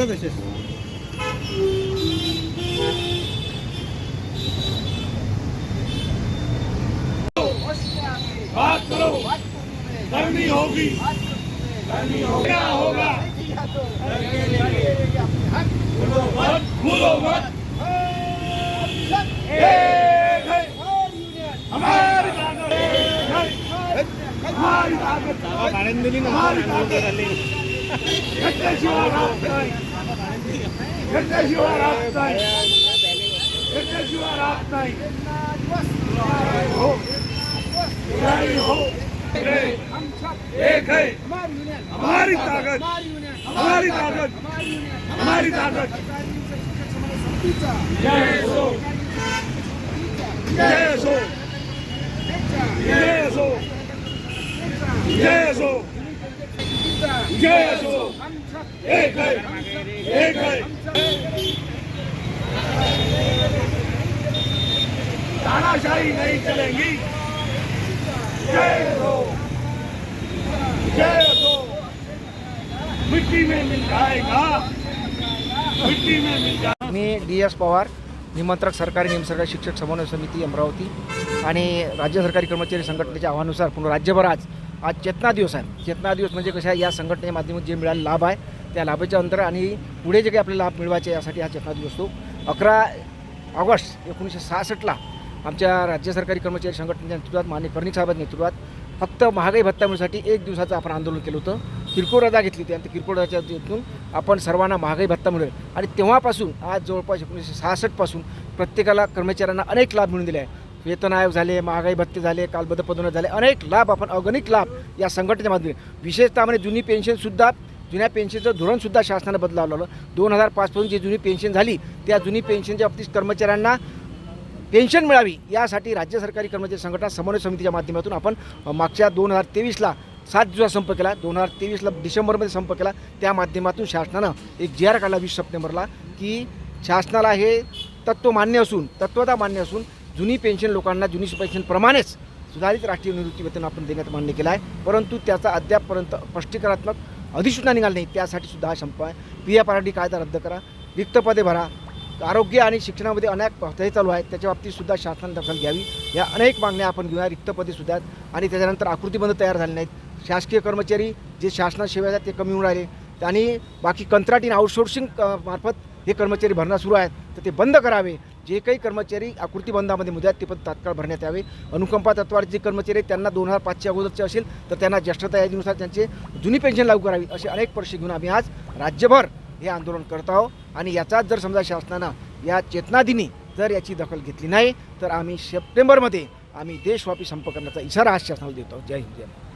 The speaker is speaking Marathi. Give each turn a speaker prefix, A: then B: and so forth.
A: बोला तसेच
B: बात करो करनी होगी करनी होगी क्या होगा भूलो मत भूलो मत एक है हमारी ताकत एक है हमारी ताकत हमारी ताकत घेतल्याशिवाय राहत नाही घेतल्याशिवाय राहत नाही घेतल्याशिवाय राहत नाही हो जय हो एक है हमारी ताकत हमारी ताकत हमारी ताकत। जय सो जय सो जय सो जय सो जय असो एक है एक है तानाशाही नहीं चलेगी. जय असो जय असो मिट्टी में मिल जाएगा. मिट्टी में मिल जाएगा
C: मी डी एस पवार निमंत्रक सरकारी निमसरकारी शिक्षक समन्वय समिती अमरावती आणि राज्य सरकारी कर्मचारी संघटनेच्या आव्हानुसार पुन्हा राज्यभर आज आज चेतना दिवस आहे. चेतना दिवस म्हणजे कसं आहे या संघटनेच्या माध्यमातून जे मिळालेला लाभ आहे त्या लाभाच्या अंतर आणि पुढे जे काही आपल्याला लाभ मिळवायचे यासाठी हा चेतना दिवस तो अकरा ऑगस्ट एकोणीसशे सहासष्टला आमच्या राज्य सरकारी कर्मचारी संघटनेच्या नेतृत्वात मान्य कर्णिक साहेबांच्या नेतृत्वात फक्त महागाई भत्ता मिळण्यासाठी एक दिवसाचं आपण आंदोलन केलं होतं. किरकोळ रजा घेतली होती आणि त्या किरकोळ रजातून आपण सर्वांना महागाई भत्ता मिळेल. आणि तेव्हापासून आज जवळपास एकोणीसशे सहासष्टपासून प्रत्येकाला कर्मचाऱ्यांना अनेक लाभ मिळून दिले आहे वेतन आयोग झाले महागाई भत्ते झाले कालबद्ध पदोन्नत झाले. अनेक लाभ आपण अगणित लाभ या संघटनेच्या माध्यमातून विशेषतः म्हणजे जुनी पेन्शनसुद्धा जुन्या पेन्शनचं धोरणसुद्धा शासनानं बदलावलं दोन हजार पाचपासून जी जुनी पेन्शन झाली त्या जुनी पेन्शनच्या बाबतीत कर्मचाऱ्यांना पेन्शन मिळावी यासाठी राज्य सरकारी कर्मचारी संघटना समन्वय समितीच्या माध्यमातून आपण मागच्या दोन हजार तेवीसला सात दिवसात संप केला. दोन हजार तेवीसला डिसेंबरमध्ये संप केला. त्या माध्यमातून शासनानं एक जी आर काढला वीस सप्टेंबरला की शासनाला हे तत्त्व मान्य असून तत्वता मान्य असून जुनी पेन्शन लोकांना जुनी पेन्शनप्रमाणेच सुधारित राष्ट्रीय निवृत्ती वेतन आपण देण्यात मान्य केलं आहे. परंतु त्याचा अद्यापपर्यंत स्पष्टीकरणात्मक अधिसूचना निघाली नाही. त्यासाठी सुद्धा हा संप आहे. पी एफ आर डी कायदा रद्द करा. रिक्त पदे भरा. आरोग्य आणि शिक्षणामध्ये अनेक हे चालू आहेत. त्याच्या बाबतीतसुद्धा शासनाने दखल घ्यावी. या अनेक मागण्या आपण घेऊया. रिक्त पदे सुद्धा आहेत. आणि त्याच्यानंतर आकृतीबंध तयार झाले नाहीत. शासकीय कर्मचारी जे शासनात सेवा आहेत ते कमी होऊन राहिले. आणि बाकी कंत्राटी आउटसोर्सिंग मार्फत हे कर्मचारी भरणा सुरू आहेत तर ते बंद करावे. जे काही कर्मचारी आकृतीबंधामध्ये मुदत ते पण तात्काळ भरण्यात यावे. अनुकंपा तत्वावर जे कर्मचारी आहेत, त्यांना दोन हजार पाचशे अगोदरचे असेल तर त्यांना ज्येष्ठता यादीनुसार त्यांचे जुनी पेन्शन लागू करावी असे अनेक प्रश्न घेऊन आम्ही आज राज्यभर हे आंदोलन करत आहोत. आणि याचाच जर समजा शासनानं या चेतनादिनी जर याची दखल घेतली नाही तर आम्ही सप्टेंबरमध्ये आम्ही देशव्यापी संप करण्याचा इशारा आज शासनाला देतो जय हिंद जय